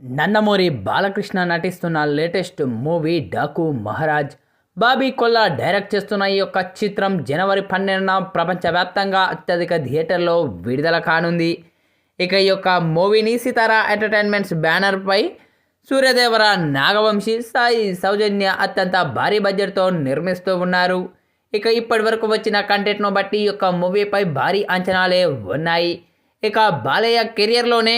నందమూరి బాలకృష్ణ నటిస్తున్న latest movie Daaku Maharaj. Bobby Kolla direct చేస్తున్న ఈ యొక్క చిత్రం జనవరి పన్నెండున ప్రపంచవ్యాప్తంగా అత్యధిక థియేటర్లో విడుదల కానుంది. ఇక ఈ యొక్క మూవీని సితారా ఎంటర్టైన్మెంట్స్ బ్యానర్పై సూర్యదేవర నాగవంశి సాయి సౌజన్య అత్యంత భారీ బడ్జెట్తో నిర్మిస్తూ ఉన్నారు. ఇక ఇప్పటి వరకు వచ్చిన కంటెంట్ను బట్టి ఈ యొక్క మూవీపై భారీ అంచనాలే ఉన్నాయి. ఇక బాలయ్య కెరియర్లోనే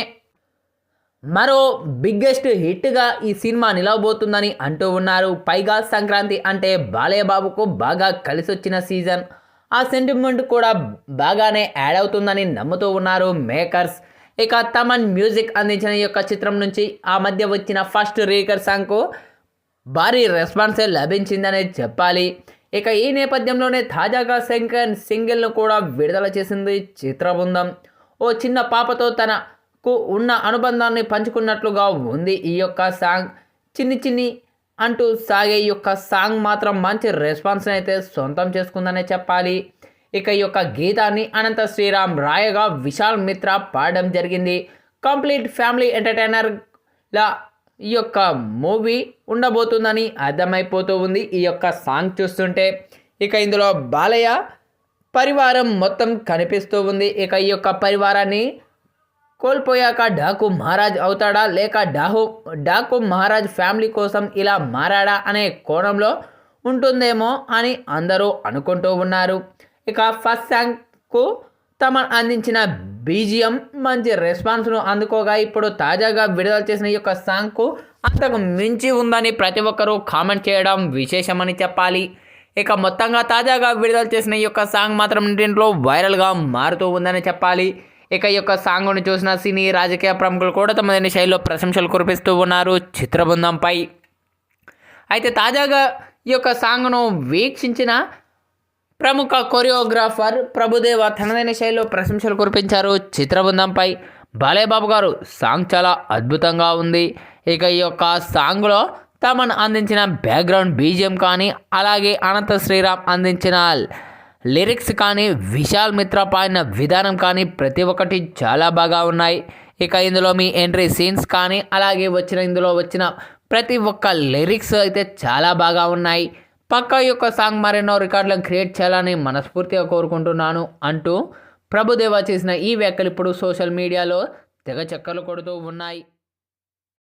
మరో బిగ్గెస్ట్ హిట్గా ఈ సినిమా నిలవబోతుందని అంటూ ఉన్నారు. పైగా సంక్రాంతి అంటే బాలయ్యబాబుకు బాగా కలిసొచ్చిన సీజన్. ఆ సెంటిమెంట్ కూడా బాగానే యాడ్ అవుతుందని నమ్ముతూ ఉన్నారు మేకర్స్. ఇక తమన్ మ్యూజిక్ అందించిన ఈ యొక్క చిత్రం నుంచి ఆ మధ్య వచ్చిన ఫస్ట్ రీకర్ సాంగ్కు భారీ రెస్పాన్సే లభించిందనే చెప్పాలి. ఇక ఈ నేపథ్యంలోనే తాజాగా శంకర్ సింగిల్ను కూడా విడుదల చేసింది చిత్రబృందం. ఓ చిన్న పాపతో తన కు ఉన్న అనుబంధాన్ని పంచుకున్నట్లుగా ఉంది. ఈ యొక్క సాంగ్ చిన్ని చిన్ని అంటూ సాగే ఈ యొక్క సాంగ్ మాత్రం మంచి రెస్పాన్స్ని అయితే సొంతం చేసుకుందనే చెప్పాలి. ఇక ఈ యొక్క గీతాన్ని అనంత శ్రీరామ్ రాయగా విశాల్ మిత్ర పాడడం జరిగింది. కంప్లీట్ ఫ్యామిలీ ఎంటర్టైనర్లా ఈ యొక్క మూవీ ఉండబోతుందని అర్థమైపోతూ ఉంది ఈ యొక్క సాంగ్ చూస్తుంటే. ఇక ఇందులో బాలయ్య పరివారం మొత్తం కనిపిస్తూ ఉంది. ఇక ఈ యొక్క పరివారాన్ని కోల్పోయాక డాకు మహారాజ్ అవుతాడా లేక డాహు డాకు మహారాజ్ ఫ్యామిలీ కోసం ఇలా మారాడా అనే కోణంలో ఉంటుందేమో అని అందరూ అనుకుంటూ ఉన్నారు. ఇక ఫస్ట్ సాంగ్కు తమ అందించిన బీజిఎం మంచి రెస్పాన్స్ను అందుకోగా ఇప్పుడు తాజాగా విడుదల చేసిన ఈ యొక్క సాంగ్కు అంతకు మించి ఉందని ప్రతి ఒక్కరూ కామెంట్ చేయడం విశేషమని చెప్పాలి. ఇక మొత్తంగా తాజాగా విడుదల చేసిన ఈ యొక్క సాంగ్ మాత్రం దీంట్లో వైరల్గా మారుతూ ఉందని చెప్పాలి. ఇక ఈ యొక్క సాంగ్ను చూసిన సినీ రాజకీయ ప్రముఖులు కూడా తమ శైలిలో ప్రశంసలు కురిపిస్తూ ఉన్నారు చిత్రబృందంపై. అయితే తాజాగా ఈ యొక్క సాంగ్ను వీక్షించిన ప్రముఖ కొరియోగ్రాఫర్ ప్రభుదేవ తనదైన శైలిలో ప్రశంసలు కురిపించారు చిత్రబృందంపై. బాలేబాబు గారు సాంగ్ చాలా అద్భుతంగా ఉంది. ఇక ఈ యొక్క సాంగ్లో తమను అందించిన బ్యాక్గ్రౌండ్ బీజిఎం కానీ అలాగే అనంత శ్రీరామ్ అందించిన లిరిక్స్ కానీ విశాల్ మిత్ర పాడిన విధానం కానీ ప్రతి ఒక్కటి చాలా బాగా ఉన్నాయి. ఇక ఇందులో మీ ఎంట్రీ సీన్స్ కానీ అలాగే వచ్చిన ఇందులో వచ్చిన ప్రతి ఒక్క లిరిక్స్ అయితే చాలా బాగా ఉన్నాయి. పక్క యొక్క సాంగ్ మరెన్నో రికార్డులను క్రియేట్ చేయాలని మనస్ఫూర్తిగా కోరుకుంటున్నాను అంటూ ప్రభుదేవ చేసిన ఈ వ్యాఖ్యలు ఇప్పుడు సోషల్ మీడియాలో తెగ చక్కర్లు కొడుతూ ఉన్నాయి.